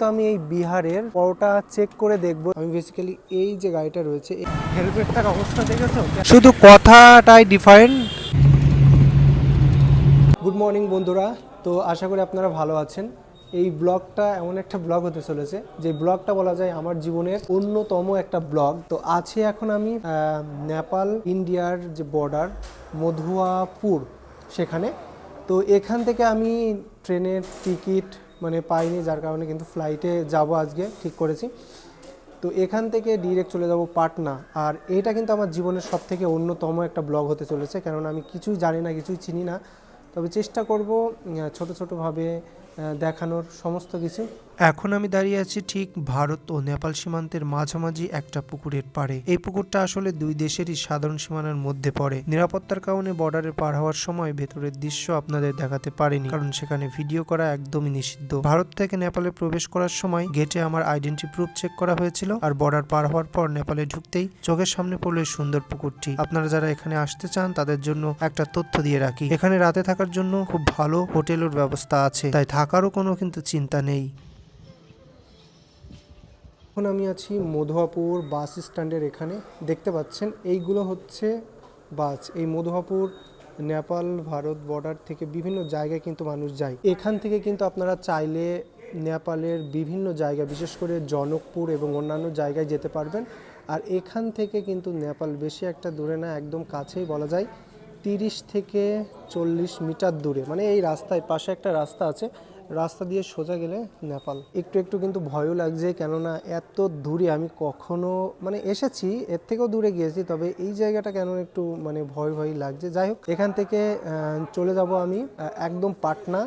তো আমি এই বিহারের পরোটা চেক করে দেখব। আমি বেসিক্যালি এই যে গাড়িটা রয়েছে এই হেলমেটটার অবস্থা দেখেছ? শুধু কথাটাই ডিফারেন্ট গুড মর্নিং বন্ধুরা তো আশা করি আপনারা ভালো আছেন। এই ব্লগটা এমন একটা ব্লগ হতে চলেছে যে ব্লগটা বলা যায় আমার জীবনের অন্যতম একটা ব্লগ তো আছে এখন আমি নেপাল ইন্ডিয়ার যে বর্ডার মধুয়াপুর সেখানে। তো এখান থেকে আমি ট্রেনের টিকিট মানে পাইনি, যার কারণে কিন্তু ফ্লাইটে যাব আজকে, ঠিক করেছি। তো এখান থেকে ডিরেক্ট চলে যাব পাটনা। আর এটা কিন্তু আমার জীবনের সব থেকে অন্যতম একটা ব্লগ হতে চলেছে, কেননা আমি কিছুই জানি না, কিছুই চিনি না। তবে চেষ্টা করব ছোটো ছোট ছোটোভাবে দেখানোর সমস্ত কিছু। এখন আমি দাঁড়িয়ে আছি ঠিক ভারত ও নেপাল সীমান্তের মাঝামাঝি একটা পুকুরের পাড়ে। এই পুকুরটা আসলে দুই দেশেরই সাধারণ সীমানার মধ্যে পড়ে। নিরাপত্তার কারণে বর্ডারে পার হওয়ার সময় ভেতরের দৃশ্য আপনাদের দেখাতে পারিনি, কারণ সেখানে ভিডিও করা একদমই নিষিদ্ধ। ভারত থেকে নেপালে প্রবেশ করার সময় গেটে আমার আইডেন্টি প্রুফ চেক করা হয়েছিল, আর বর্ডার পার হওয়ার পর নেপালে ঢুকতেই চোখের সামনে পড়ল সুন্দর পুকুরটি। আপনারা যারা এখানে আসতে চান, তাদের জন্য একটা তথ্য দিয়ে রাখি। এখানে রাতে থাকার জন্য খুব ভালো হোটেলের ব্যবস্থা আছে, তাই থাকারও কোনো কিন্তু চিন্তা নেই। এখন আমি আছি মধুয়াপুর বাস স্ট্যান্ডের এখানে। দেখতে পাচ্ছেন, এইগুলো হচ্ছে বাস। এই মধুয়াপুর নেপাল, ভারত বর্ডার থেকে বিভিন্ন জায়গায় কিন্তু মানুষ যায়। এখান থেকে কিন্তু আপনারা চাইলে নেপালের বিভিন্ন জায়গা, বিশেষ করে জনকপুর এবং অন্যান্য জায়গায় যেতে পারবেন। আর এখান থেকে কিন্তু নেপাল বেশি একটা দূরে না, একদম কাছেই বলা যায়। তিরিশ থেকে চল্লিশ মিটার দূরে। মানে এই রাস্তায়, পাশে একটা রাস্তা আছে। রাস্তা দিয়ে সোজা গেলে নেপাল। একটু একটু কিন্তু ভয়ও লাগছে কেননা এত দূরে আমি কখনো মানে এসেছি, এর থেকেও দূরে গিয়েছি, তবে এই জায়গাটা কেন একটু মানে ভয় ভয় লাগছে। যাই হোক, এখান থেকে চলে যাব আমি একদম পাটনা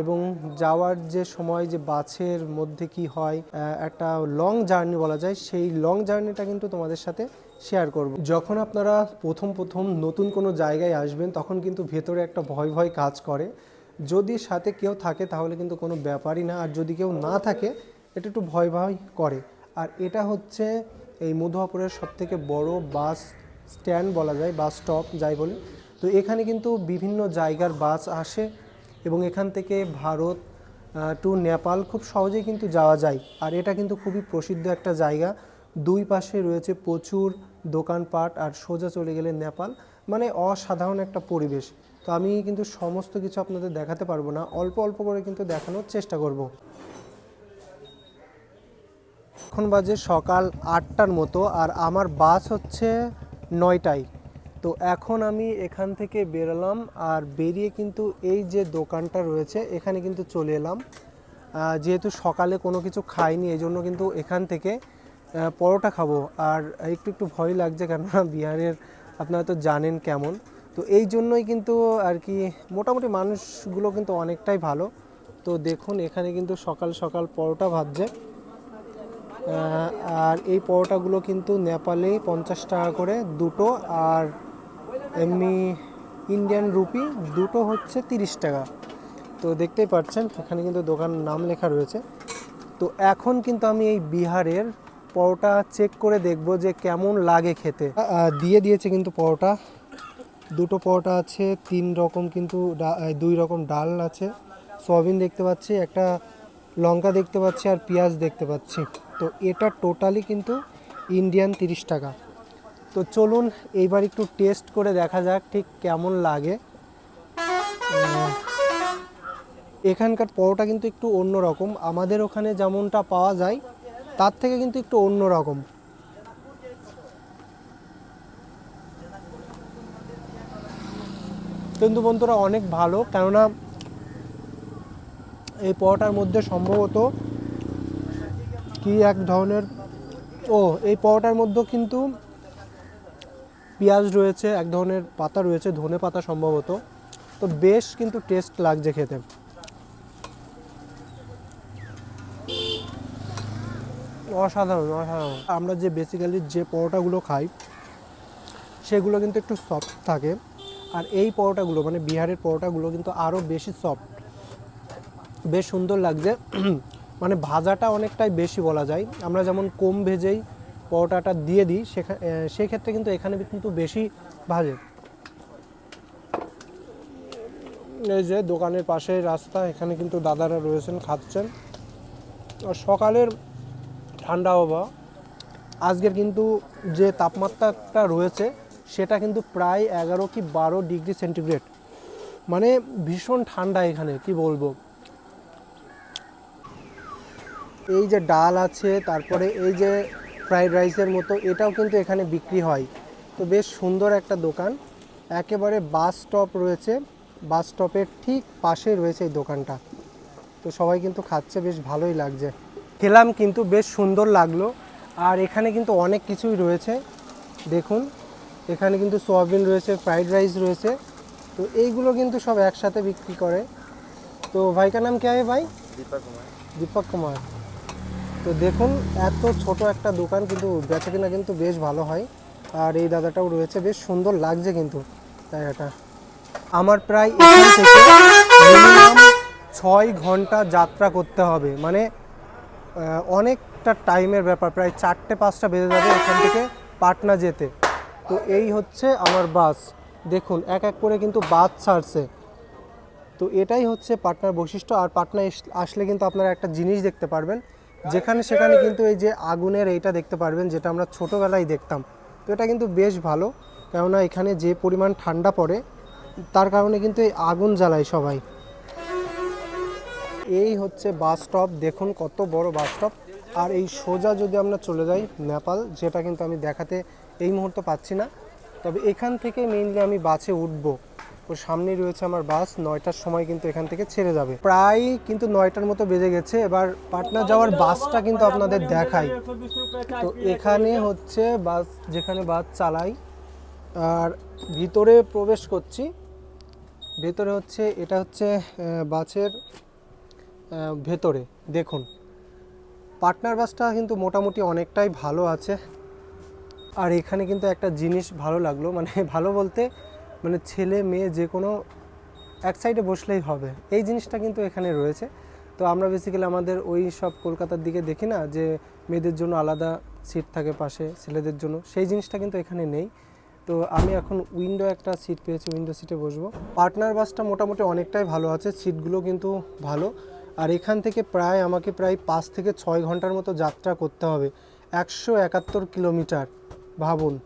এবং যাওয়ার যে সময়, যে বাসের মধ্যে কি হয় একটা লং জার্নি বলা যায়, সেই লং জার্নিটা কিন্তু তোমাদের সাথে শেয়ার করব। যখন আপনারা প্রথম প্রথম নতুন কোনো জায়গায় আসবেন, তখন কিন্তু ভেতরে একটা ভয় ভয় কাজ করে। যদি সাথে কেউ থাকে, তাহলে কিন্তু কোনো ব্যাপারই না। আর যদি কেউ না থাকে, এটা একটু ভয় ভয় করে। আর এটা হচ্ছে এই মধুয়াপুরের সব থেকে বড় বাস স্ট্যান্ড বলা যায়, বাস স্টপ যাই বলে। তো এখানে কিন্তু বিভিন্ন জায়গার বাস আসে এবং এখান থেকে ভারত টু নেপাল খুব সহজেই কিন্তু যাওয়া যায়। আর এটা কিন্তু খুবই প্রসিদ্ধ একটা জায়গা। দুই পাশে রয়েছে প্রচুর দোকানপাট আর সোজা চলে গেলে নেপাল। মানে অসাধারণ একটা পরিবেশ। তো আমি কিন্তু সমস্ত কিছু আপনাদের দেখাতে পারব না। অল্প অল্প করে কিন্তু দেখানোর চেষ্টা করব। এখন বাজে সকাল আটটার মতো আর আমার বাস হচ্ছে নয়টায়। তো এখন আমি এখান থেকে বেরোলাম আর বেরিয়ে কিন্তু এই যে দোকানটা রয়েছে, এখানে কিন্তু চলে এলাম। যেহেতু সকালে কোনো কিছু খাইনি, এই জন্য কিন্তু এখান থেকে পরোটা খাব। আর একটু একটু ভয় লাগছে কেননা বিহারের, আপনারা তো জানেন কেমন। তো এই জন্যই কিন্তু আর কি মোটামুটি মানুষগুলো কিন্তু অনেকটাই ভালো। তো দেখুন, এখানে কিন্তু সকাল সকাল পরোটা ভাজছে। আর এই পরোটাগুলো কিন্তু নেপালে পঞ্চাশ টাকা করে দুটো আর এমনি ইন্ডিয়ান রুপি দুটো হচ্ছে তিরিশ টাকা। তো দেখতেই পাচ্ছেন, এখানে কিন্তু দোকান নাম লেখা রয়েছে। তো এখন কিন্তু আমি এই বিহারের পরোটা চেক করে দেখব যে কেমন লাগে খেতে। দিয়ে দিয়েছে কিন্তু পরোটা। দুটো পরোটা আছে, তিন রকম কিন্তু দুই রকম ডাল আছে। সয়াবিন দেখতে পাচ্ছি, একটা লঙ্কা দেখতে পাচ্ছি আর পেঁয়াজ দেখতে পাচ্ছি। তো এটা টোটালি কিন্তু ইন্ডিয়ান তিরিশ টাকা। তো চলুন এইবার একটু টেস্ট করে দেখা যাক ঠিক কেমন লাগে। এখানকার পরোটা কিন্তু একটু অন্য রকম আমাদের ওখানে যেমনটা পাওয়া যায়, তার থেকে কিন্তু একটু অন্য রকম কিন্তু বন্ধুরা অনেক ভালো, কেননা এই পরোটার মধ্যে সম্ভবত কি এক ধরনের, ও, এই পরোটার মধ্যে কিন্তু পেঁয়াজ রয়েছে, এক ধরনের পাতা রয়েছে, ধনে পাতা সম্ভবত। তো বেশ কিন্তু টেস্ট লাগছে খেতে। অসাধারণ অসাধারণ। আমরা যে বেসিক্যালি যে পরোটাগুলো খাই, সেগুলো কিন্তু একটু সফট থাকে। আর এই পরোটাগুলো মানে বিহারের পরোটাগুলো কিন্তু আরও বেশি সফট বেশ সুন্দর লাগছে। মানে ভাজাটা অনেকটাই বেশি বলা যায়। আমরা যেমন কম ভেজেই পরোটাটা দিয়ে দিই সেখা- এ, সেক্ষেত্রে কিন্তু এখানে কিন্তু বেশি ভাজে। এই যে দোকানের পাশে রাস্তা এখানে কিন্তু দাদারা রয়েছেন খাচ্ছেন। আর সকালের ঠান্ডা আবহাওয়া। আজকের কিন্তু যে তাপমাত্রাটা রয়েছে সেটা কিন্তু প্রায় এগারো কি বারো ডিগ্রি সেন্টিগ্রেড। মানে ভীষণ ঠান্ডা এখানে, কি বলব? এই যে ডাল আছে, তারপরে এই যে ফ্রাইড রাইসের মতো, এটাও কিন্তু এখানে বিক্রি হয়। তো বেশ সুন্দর একটা দোকান। একেবারে বাস স্টপ রয়েছে। বাস স্টপের ঠিক পাশে রয়েছে এই দোকানটা। তো সবাই কিন্তু খাচ্ছে, বেশ ভালোই লাগছে। খেলাম কিন্তু বেশ সুন্দর লাগল। আর এখানে কিন্তু অনেক কিছুই রয়েছে। দেখুন। এখানে কিন্তু সোয়াবিন রয়েছে ফ্রাইড রাইস রয়েছে। তো এইগুলো কিন্তু সব একসাথে বিক্রি করে। তো ভাইকার নাম কে ভাই? দীপক কুমার। দীপক কুমার। তো দেখুন এত ছোট একটা দোকান কিন্তু বেচা কিনা কিন্তু বেশ ভালো হয়। আর এই দাদাটাও রয়েছে বেশ সুন্দর লাগছে কিন্তু জায়গাটা। আমার প্রায় এখান থেকে মিনিমাম ছয় ঘণ্টা যাত্রা করতে হবে। মানে অনেকটা টাইমের ব্যাপার প্রায় চারটে পাঁচটা বেজে যাবে এখান থেকে পাটনা যেতে। তো এই হচ্ছে আমার বাস। দেখুন, এক এক করে কিন্তু বাস ছাড়ছে। তো এটাই হচ্ছে পাটনার বৈশিষ্ট্য। আর পাটনা আসলে কিন্তু আপনারা একটা জিনিস দেখতে পারবেন। যেখানে সেখানে কিন্তু এই যে আগুনের এইটা দেখতে পারবেন, যেটা আমরা ছোটোবেলায় দেখতাম। তো এটা কিন্তু বেশ ভালো। কেননা এখানে যে পরিমাণ ঠান্ডা পড়ে, তার কারণে কিন্তু এই আগুন জ্বালায় সবাই। এই হচ্ছে বাস স্টপ। দেখুন কত বড় বাস স্টপ। আর এই সোজা যদি আমরা চলে যাই নেপাল, যেটা কিন্তু আমি দেখাতে এই মুহূর্তে পাচ্ছি না। তবে এখান থেকে মেইনলি আমি বাসে উঠবো। ও সামনেই রয়েছে আমার বাস, নয়টার সময় কিন্তু এখান থেকে ছেড়ে যাবে। প্রায় কিন্তু নয়টার মতো বেজে গেছে। এবার পাটনা যাওয়ার বাসটা কিন্তু আপনাদের দেখাই। তো এখানে হচ্ছে বাস, যেখানে বাস চালাই। আর ভিতরে প্রবেশ করছি। ভেতরে হচ্ছে, এটা হচ্ছে বাসের ভেতরে। দেখুন পার্টনার বাসটা কিন্তু মোটামুটি অনেকটাই ভালো আছে। আর এখানে কিন্তু একটা জিনিস ভালো লাগল মানে ভালো বলতে মানে ছেলে, মেয়ে যে কোনো এক সাইডে বসলেই হবে। এই জিনিসটা কিন্তু এখানে রয়েছে। তো আমরা বেসিক্যালি আমাদের ওই সব কলকাতার দিকে দেখি না যে মেয়েদের জন্য আলাদা সিট থাকে পাশে, ছেলেদের জন্য। সেই জিনিসটা কিন্তু এখানে নেই। তো আমি এখন উইন্ডো একটা সিট পেয়েছি উইন্ডো সিটে বসবো। পার্টনার বাসটা মোটামুটি অনেকটাই ভালো আছে। সিটগুলো কিন্তু ভালো। আর এখান থেকে প্রায় আমাকে প্রায় পাঁচ থেকে ছয় ঘণ্টার মতো যাত্রা করতে হবে। একশো একাত্তর কিলোমিটার। ভাবুন।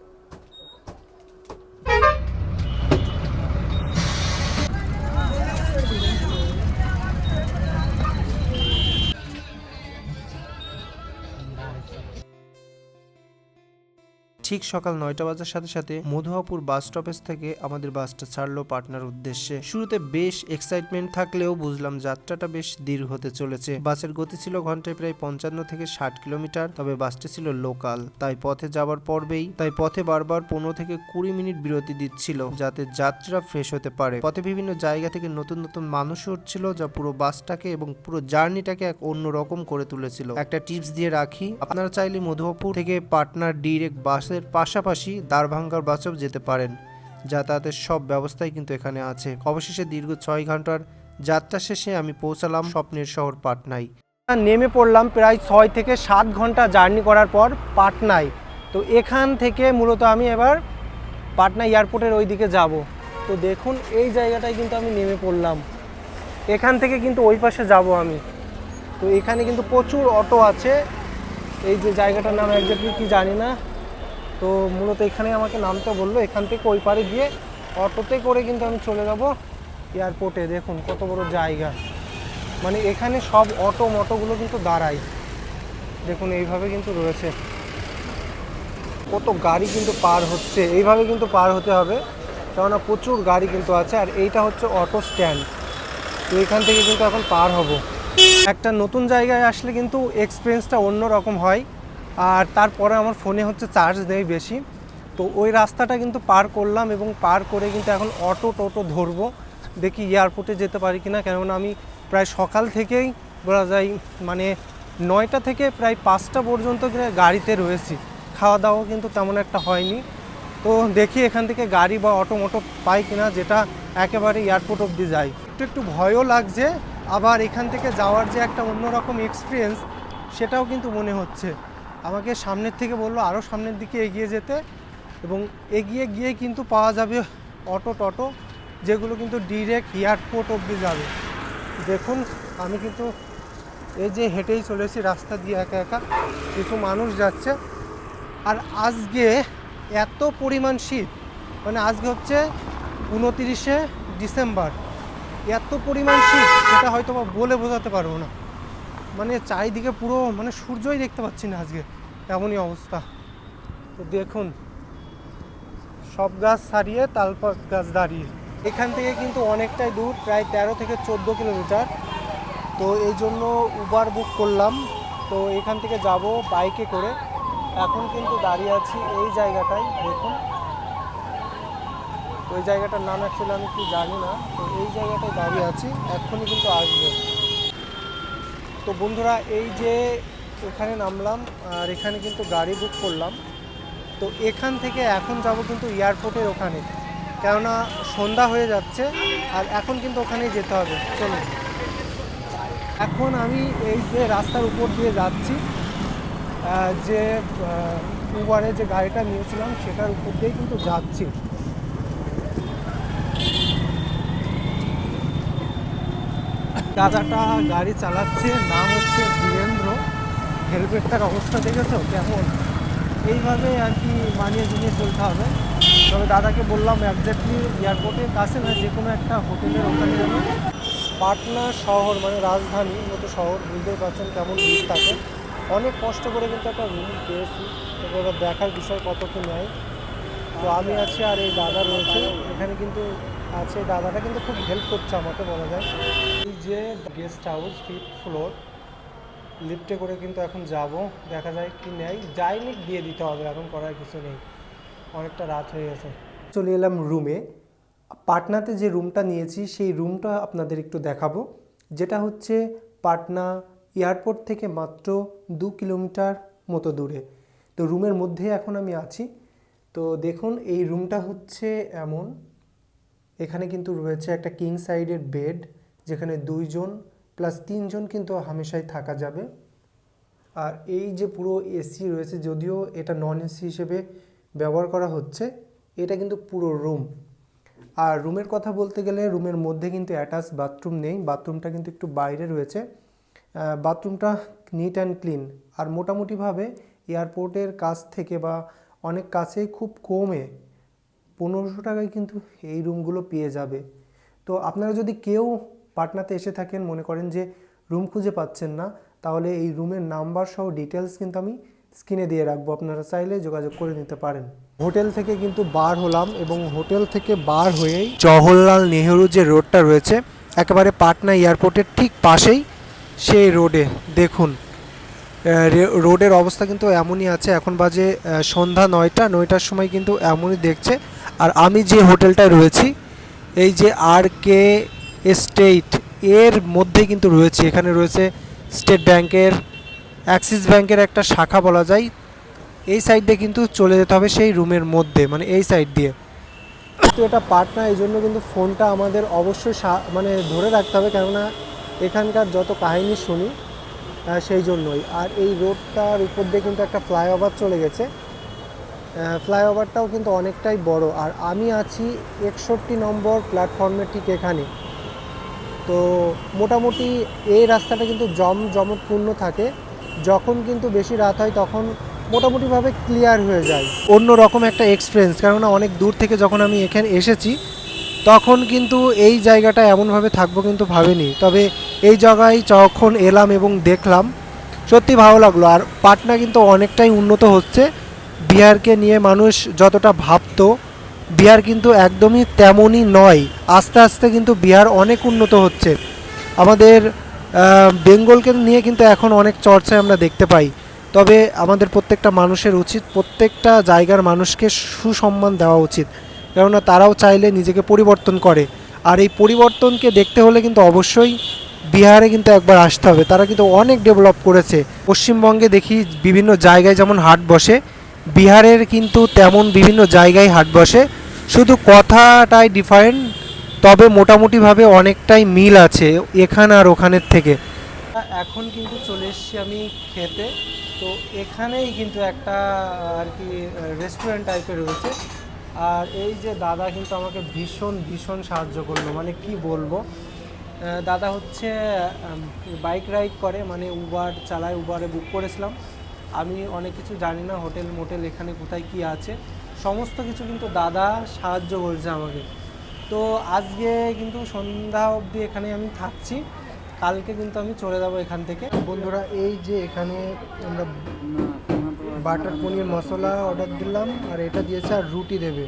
ঠিক সকাল নয়টা বাজার সাথে সাথে মধুয়াপুর বাস স্টপেজ থেকে আমাদের বাসটা ছাড়লো পাটনার উদ্দেশ্যে। শুরুতে বেশ এক্সাইটমেন্ট থাকলেও বুঝলাম যাত্রাটা বেশ দীর্ঘ হতে চলেছে। বাসের গতি ছিল ঘন্টায় প্রায় পঞ্চান্ন থেকে ষাট কিলোমিটার, তবে বাসটি ছিল লোকাল তাই পথে যাওয়ার পর্বেই, তাই পথে বারবার পনেরো থেকে কুড়ি মিনিট বিরতি দিচ্ছিল, যাতে যাত্রা ফ্রেশ হতে পারে। পথে বিভিন্ন জায়গা থেকে নতুন নতুন মানুষ উঠছিল, যা পুরো বাসটাকে এবং পুরো জার্নিটাকে এক অন্য রকম করে তুলেছিল। একটা টিপস দিয়ে রাখি, আপনারা চাইলে মধুবাপুর থেকে পাটনার ডিরেক্ট বাসের পাশাপাশি দারভাঙ্গার বাসেও যেতে পারেন। যাতায়াতের সব ব্যবস্থাই কিন্তু এখানে আছে। অবশেষে দীর্ঘ ছয় ঘণ্টার যাত্রা শেষে আমি পৌঁছালাম স্বপ্নের শহর পাটনায়। নেমে পড়লাম প্রায় ছয় থেকে সাত ঘণ্টা জার্নি করার পর পাটনায়। তো এখান থেকে মূলত আমি এবার পাটনা এয়ারপোর্টের ওই দিকে যাব। তো দেখুন, এই জায়গাটায় কিন্তু আমি নেমে পড়লাম। এখান থেকে কিন্তু ওই পাশে যাব আমি। তো এখানে কিন্তু প্রচুর অটো আছে। এই যে জায়গাটার নাম একজাক্টলি কি জানি না। তো মূলত এখানে আমাকে নামতে বলল। এখান থেকে ওই পারে গিয়ে অটোতে করে কিন্তু আমি চলে যাব এয়ারপোর্টে। দেখুন কত বড় জায়গা। মানে এখানে সব অটো মটোগুলো কিন্তু দাঁড়ায়। দেখুন এইভাবে কিন্তু রয়েছে। কত গাড়ি কিন্তু পার হচ্ছে। এইভাবে কিন্তু পার হতে হবে। কেননা প্রচুর গাড়ি কিন্তু আছে। আর এইটা হচ্ছে অটো স্ট্যান্ড। তো এখান থেকে কিন্তু এখন পার হব। একটা নতুন জায়গায় আসলে কিন্তু এক্সপিরিয়েন্সটা অন্য রকম হয়। আর তারপরে আমার ফোনে হচ্ছে চার্জ নেই বেশি। তো ওই রাস্তাটা কিন্তু পার করলাম এবং পার করে কিন্তু এখন অটো টোটো ধরবো। দেখি এয়ারপোর্টে যেতে পারি কি না কেননা আমি প্রায় সকাল থেকেই বলা যায় মানে নয়টা থেকে প্রায় পাঁচটা পর্যন্ত গাড়িতে রয়েছি। খাওয়া দাওয়া কিন্তু তেমন একটা হয়নি। তো দেখি এখান থেকে গাড়ি বা অটো মোটো পাই কিনা, যেটা একেবারে এয়ারপোর্ট অবধি যায়। একটু একটু ভয়ও লাগছে, আবার এখান থেকে যাওয়ার যে একটা অন্যরকম এক্সপিরিয়েন্স সেটাও কিন্তু মনে হচ্ছে। আমাকে সামনের থেকে বলল আরও সামনের দিকে এগিয়ে যেতে। এবং এগিয়ে গিয়ে কিন্তু পাওয়া যাবে অটো টটো, যেগুলো কিন্তু ডিরেক্ট এয়ারপোর্ট অবধি যাবে। দেখুন, আমি কিন্তু এই যে হেঁটেই চলেছি, রাস্তা দিয়ে একা একা, কিছু মানুষ যাচ্ছে। আর আজকে এত পরিমাণ শীত মানে আজকে হচ্ছে উনতিরিশে ডিসেম্বর, এত পরিমাণ শীত, সেটা হয়তো বলে বোঝাতে পারব না। মানে চারিদিকে পুরো মানে সূর্যই দেখতে পাচ্ছি না আজকে। এমনই অবস্থা। তো দেখুন, সব গাছ সারিয়ে তালপাক গাছ দাঁড়িয়ে। এখান থেকে কিন্তু অনেকটাই দূর, প্রায় তেরো থেকে চোদ্দ কিলোমিটার। তো এই জন্য উবার বুক করলাম। তো এখান থেকে যাব বাইকে করে। এখন কিন্তু দাঁড়িয়ে আছি এই জায়গাটায়, দেখুন। ওই জায়গাটার নাম অ্যাকচুয়ালি আমি কি জানি না। তো এই জায়গাটায় দাঁড়িয়ে আছি, এক্ষুনি কিন্তু আসবে। তো বন্ধুরা, এই যে এখানে নামলাম, আর এখানে কিন্তু গাড়ি বুক করলাম। তো এখান থেকে এখন যাব কিন্তু এয়ারপোর্টের ওখানে। কেননা সন্ধ্যা হয়ে যাচ্ছে, আর এখন কিন্তু ওখানেই যেতে হবে। চলুন। এখন আমি এই যে রাস্তার উপর দিয়ে যাচ্ছি যে উবারে যে গাড়িটা নিয়েছিলাম, সেটার উপর দিয়েই কিন্তু যাচ্ছি। দাদাটা গাড়ি চালাচ্ছে, নাম হচ্ছে বীরেন্দ্র। হেলমেটটার অবস্থা দেখেছ? কেমন? এইভাবে আর কি মানিয়ে জুনিয়ে চলতে হবে। তবে দাদাকে বললাম একজাক্টলি এয়ারপোর্টের কাছে না, যে কোনো একটা হোটেলের ওখানে যেন পাটনা শহর মানে রাজধানী মতো শহর বুঝতেই পারছেন কেমন ভিড় থাকে। অনেক কষ্ট করে কিন্তু একটা রুম পেয়েছি। এবার দেখার বিষয় কত কি নেয় তো আমি আছি আর এই দাদা রয়েছে। এখানে কিন্তু আছে, দাদাটা কিন্তু খুব হেল্প করছে আমাকে বলা যায়। এই যে গেস্ট হাউস ফিফথ ফ্লোর লিফটে করে কিন্তু এখন যাব, দেখা যায় কি নেয়। যাইনি দিয়ে দিতে হবে, এখন করার কিছু নেই। অনেকটা রাত হয়ে গেছে। চলে এলাম রুমে পাটনাতে যে রুমটা নিয়েছি, সেই রুমটা আপনাদের একটু দেখাবো। যেটা হচ্ছে পাটনা এয়ারপোর্ট থেকে মাত্র দু কিলোমিটার মতো দূরে। তো রুমের মধ্যে এখন আমি আছি। তো দেখুন, এই রুমটা হচ্ছে এমন। এখানে কিন্তু রয়েছে একটা কিং সাইডের বেড যেখানে দুইজন প্লাস তিনজন কিন্তু হামেশাই থাকা যাবে। আর এই যে পুরো এসি রয়েছে, যদিও এটা নন এসি হিসেবে ব্যবহার করা হচ্ছে, এটা কিন্তু পুরো রুম আর রুমের কথা বলতে গেলে রুমের মধ্যে কিন্তু অ্যাটাচ বাথরুম নেই বাথরুমটা কিন্তু একটু বাইরে রয়েছে। বাথরুমটা নিট অ্যান্ড ক্লিন আর মোটামুটিভাবে এয়ারপোর্টের কাছ থেকে বা অনেক কাছেই খুব কমে পনেরোশো টাকায় কিন্তু এই রুমগুলো পেয়ে যাবে। তো আপনারা যদি কেউ পাটনাতে এসে থাকেন, মনে করেন যে রুম খুঁজে পাচ্ছেন না, তাহলে এই রুমের নাম্বার সহ ডিটেলস কিন্তু আমি স্ক্রিনে দিয়ে রাখব। আপনারা চাইলে যোগাযোগ করে নিতে পারেন। হোটেল থেকে কিন্তু বার হলাম এবং হোটেল থেকে বার হয়েই জওহরলাল নেহেরু যে রোডটা রয়েছে, একেবারে পাটনা এয়ারপোর্টের ঠিক পাশেই সেই রোডে। দেখুন রোডের অবস্থা কিন্তু এমনই আছে। এখন বাজে সন্ধ্যা নয়টা, নয়টার সময় কিন্তু এমনই দেখছে। আর আমি যে হোটেলটায় রয়েছি, এই যে আর কে স্টেট এর মধ্যে কিন্তু রয়েছে। এখানে রয়েছে স্টেট ব্যাংকের অ্যাক্সিস ব্যাংকের একটা শাখা বলা যায়। এই সাইড দিয়ে কিন্তু চলে যেতে হবে সেই রুমের মধ্যে মানে এই সাইড দিয়ে। তো এটা পার্ট না এই জন্য কিন্তু ফোনটা আমাদের অবশ্যই মানে ধরে রাখতে হবে, কেননা এখানকার যত কাহিনী শুনি সেই জন্যই। আর এই রোডটার উপর দিয়ে কিন্তু একটা ফ্লাইওভার চলে গেছে। ফ্লাইওভারটাও কিন্তু অনেকটাই বড়। আর আমি আছি একষট্টি নম্বর প্ল্যাটফর্মের ঠিক এখানে। তো মোটামুটি এই রাস্তাটা কিন্তু জম জমটপূর্ণ থাকে। যখন কিন্তু বেশি রাত হয় তখন মোটামুটিভাবে ক্লিয়ার হয়ে যায়। অন্য রকম একটা এক্সপিরিয়েন্স কেননা অনেক দূর থেকে যখন আমি এখানে এসেছি, তখন কিন্তু এই জায়গাটা এমনভাবে থাকব কিন্তু ভাবিনি। তবে এই জায়গায় যখন এলাম এবং দেখলাম, সত্যি ভালো লাগল। আর পাটনা কিন্তু অনেকটাই উন্নত হচ্ছে। বিহারকে নিয়ে মানুষ যতটা ভাবতো, বিহার কিন্তু একদমই তেমনই নয়। আস্তে আস্তে কিন্তু বিহার অনেক উন্নত হচ্ছে। আমাদের বেঙ্গলকে নিয়ে কিন্তু এখন অনেক চর্চায় আমরা দেখতে পাই। তবে আমাদের প্রত্যেকটা মানুষের উচিত, প্রত্যেকটা জায়গার মানুষকে সুসম্মান দেওয়া উচিত। কেননা তারাও চাইলে নিজেকে পরিবর্তন করে। আর এই পরিবর্তনকে দেখতে হলে কিন্তু অবশ্যই বিহারে কিন্তু একবার আসতে হবে। তারা কিন্তু অনেক ডেভেলপ করেছে। পশ্চিমবঙ্গে দেখি বিভিন্ন জায়গায় যেমন হাট বসে বিহারের কিন্তু তেমন বিভিন্ন জায়গায় হাট বসে। শুধু কথাটাই ডিফারেন্ট তবে মোটামুটিভাবে অনেকটাই মিল আছে এখানে আর ওখানের থেকে। এখন কিন্তু চলে এসেছি আমি খেতে। তো এখানেই কিন্তু একটা, আর কি রেস্টুরেন্ট টাইপের রয়েছে। আর এই যে দাদা কিন্তু আমাকে ভীষণ ভীষণ সাহায্য করল। মানে কি বলব? দাদা হচ্ছে বাইক রাইড করে। মানে উবার চালায় উবারে বুক করেছিলাম। আমি অনেক কিছু জানি না, হোটেল, মোটেল, এখানে কোথায় কি আছে। সমস্ত কিছু কিন্তু দাদা সাহায্য করেছে আমাকে। তো আজকে কিন্তু সন্ধ্যা অবধি এখানে আমি থাকছি। কালকে কিন্তু আমি চলে যাব এখান থেকে। বন্ধুরা, এই যে এখানে আমরা বাটার পনির মশলা অর্ডার দিলাম, আর এটা দিয়েছে আর রুটি দেবে।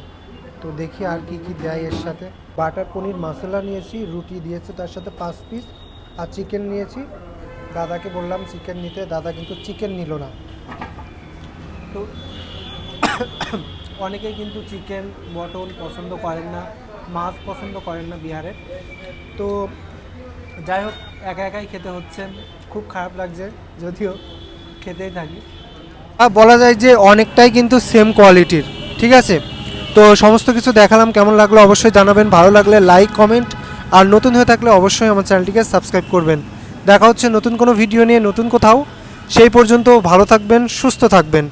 তো দেখি আর কি কি দেয় এর সাথে। বাটার পনির মশলা নিয়েছি, রুটি দিয়েছে তার সাথে পাঁচ পিস আর চিকেন নিয়েছি। দাদাকে বললাম চিকেন নিতে, দাদা কিন্তু চিকেন নিল না। তো অনেকে কিন্তু চিকেন, মটন পছন্দ করেন না, মাছ পছন্দ করেন না বিহারে। তো যাই হোক, একা একাই খেতে হচ্ছে। খুব খারাপ লাগছে, যদিও খেতেই থাকি। বলা যায় যে অনেকটাই কিন্তু সেম কোয়ালিটির ঠিক আছে? তো সমস্ত কিছু দেখালাম, কেমন লাগল অবশ্যই জানাবেন। ভালো লাগলে লাইক কমেন্ট আর নতুন হয়ে থাকলে অবশ্যই আমার চ্যানেলটিকে সাবস্ক্রাইব করবেন। দেখা হচ্ছে নতুন কোনো ভিডিও নিয়ে, নতুন কোথাও। সেই পর্যন্ত ভালো থাকবেন, সুস্থ থাকবেন।